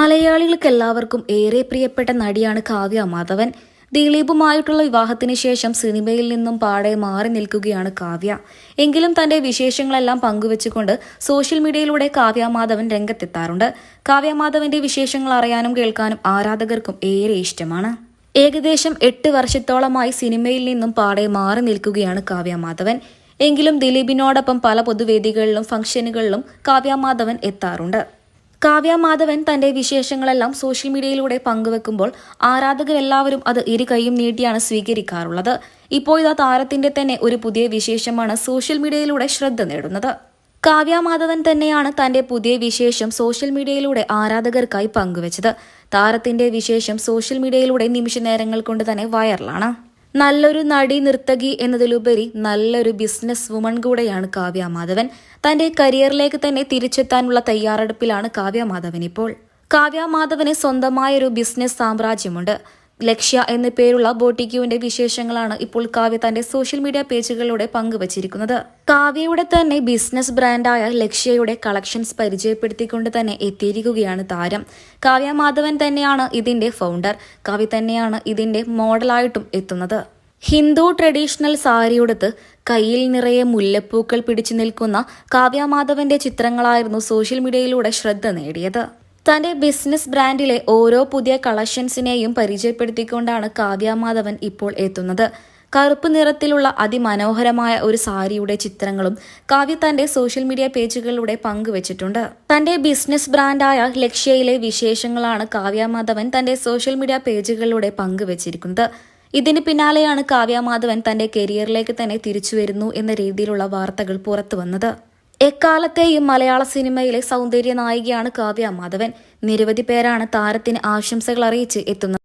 മലയാളികൾക്ക് എല്ലാവർക്കും ഏറെ പ്രിയപ്പെട്ട നടിയാണ് കാവ്യ മാധവൻ. ദിലീപുമായിട്ടുള്ള വിവാഹത്തിന് ശേഷം സിനിമയിൽ നിന്നും പാടെ മാറി നിൽക്കുകയാണ് കാവ്യ. എങ്കിലും തന്റെ വിശേഷങ്ങളെല്ലാം പങ്കുവച്ചുകൊണ്ട് സോഷ്യൽ മീഡിയയിലൂടെ കാവ്യ മാധവൻ രംഗത്തെത്താറുണ്ട്. കാവ്യ മാധവന്റെ വിശേഷങ്ങൾ അറിയാനും കേൾക്കാനും ആരാധകർക്കും ഏറെ ഇഷ്ടമാണ്. ഏകദേശം എട്ട് വർഷത്തോളമായി സിനിമയിൽ നിന്നും പാടെ മാറി നിൽക്കുകയാണ് കാവ്യ മാധവൻ. എങ്കിലും ദിലീപിനോടൊപ്പം പല പൊതുവേദികളിലും ഫംഗ്ഷനുകളിലും കാവ്യ മാധവൻ എത്താറുണ്ട്. കാവ്യ മാധവൻ തന്റെ വിശേഷങ്ങളെല്ലാം സോഷ്യൽ മീഡിയയിലൂടെ പങ്കുവെക്കുമ്പോൾ ആരാധകരെല്ലാവരും അത് ഇരു കൈയും നീട്ടിയാണ് സ്വീകരിക്കാറുള്ളത്. ഇപ്പോൾ ഇതാ താരത്തിന്റെ തന്നെ ഒരു പുതിയ വിശേഷമാണ് സോഷ്യൽ മീഡിയയിലൂടെ ശ്രദ്ധ നേടുന്നത്. കാവ്യ മാധവൻ തന്നെയാണ് തന്റെ പുതിയ വിശേഷം സോഷ്യൽ മീഡിയയിലൂടെ ആരാധകർക്കായി പങ്കുവച്ചത്. താരത്തിന്റെ വിശേഷം സോഷ്യൽ മീഡിയയിലൂടെ നിമിഷ നേരങ്ങൾ കൊണ്ട് തന്നെ വൈറലാണ്. നല്ലൊരു നടി നിർത്തകി എന്നതിലുപരി നല്ലൊരു ബിസിനസ് വുമൺ കൂടെയാണ് കാവ്യ മാധവൻ. തന്റെ കരിയറിലേക്ക് തന്നെ തിരിച്ചെത്താനുള്ള തയ്യാറെടുപ്പിലാണ് കാവ്യ മാധവൻ ഇപ്പോൾ. കാവ്യ മാധവന് സ്വന്തമായൊരു ബിസിനസ് സാമ്രാജ്യമുണ്ട്. ലക്ഷ്യ എന്ന പേരുള്ള ബോട്ടിക്യുവിന്റെ വിശേഷങ്ങളാണ് ഇപ്പോൾ കാവ്യ തന്റെ സോഷ്യൽ മീഡിയ പേജുകളിലൂടെ പങ്കുവച്ചിരിക്കുന്നത്. കാവ്യയുടെ തന്നെ ബിസിനസ് ബ്രാൻഡായ ലക്ഷ്യയുടെ കളക്ഷൻസ് പരിചയപ്പെടുത്തിക്കൊണ്ട് തന്നെ എത്തിയിരിക്കുകയാണ് താരം. കാവ്യ മാധവൻ തന്നെയാണ് ഇതിന്റെ ഫൗണ്ടർ കാവ്യ തന്നെയാണ് ഇതിന്റെ മോഡലായിട്ടും എത്തുന്നത്. ഹിന്ദു ട്രഡീഷണൽ സാരിയുടുത്ത് കയ്യിൽ നിറയെ മുല്ലപ്പൂക്കൾ പിടിച്ചു നിൽക്കുന്ന കാവ്യ മാധവന്റെ ചിത്രങ്ങളായിരുന്നു സോഷ്യൽ മീഡിയയിലൂടെ ശ്രദ്ധ നേടിയത്. തന്റെ ബിസിനസ് ബ്രാൻഡിലെ ഓരോ പുതിയ കളക്ഷൻസിനെയും പരിചയപ്പെടുത്തിക്കൊണ്ടാണ് കാവ്യമാധവൻ ഇപ്പോൾ എത്തുന്നത്. കറുപ്പ് നിറത്തിലുള്ള അതിമനോഹരമായ ഒരു സാരിയുടെ ചിത്രങ്ങളും കാവ്യ തന്റെ സോഷ്യൽ മീഡിയ പേജുകളിലൂടെ പങ്കുവച്ചിട്ടുണ്ട്. തന്റെ ബിസിനസ് ബ്രാൻഡായ ലക്ഷ്യയിലെ വിശേഷങ്ങളാണ് കാവ്യ മാധവൻ തന്റെ സോഷ്യൽ മീഡിയ പേജുകളിലൂടെ പങ്കുവച്ചിരിക്കുന്നത്. ഇതിന് പിന്നാലെയാണ് കാവ്യ മാധവൻ തന്റെ കരിയറിലേക്ക് തന്നെ തിരിച്ചു വരുന്നു എന്ന രീതിയിലുള്ള വാർത്തകൾ പുറത്തു വന്നത് എക്കാലത്തെയും മലയാള സിനിമയിലെ സൗന്ദര്യ നായികയാണ് കാവ്യ മാധവൻ. നിരവധി പേരാണ് താരത്തിന് ആശംസകൾ അറിയിച്ച് എത്തുന്നത്.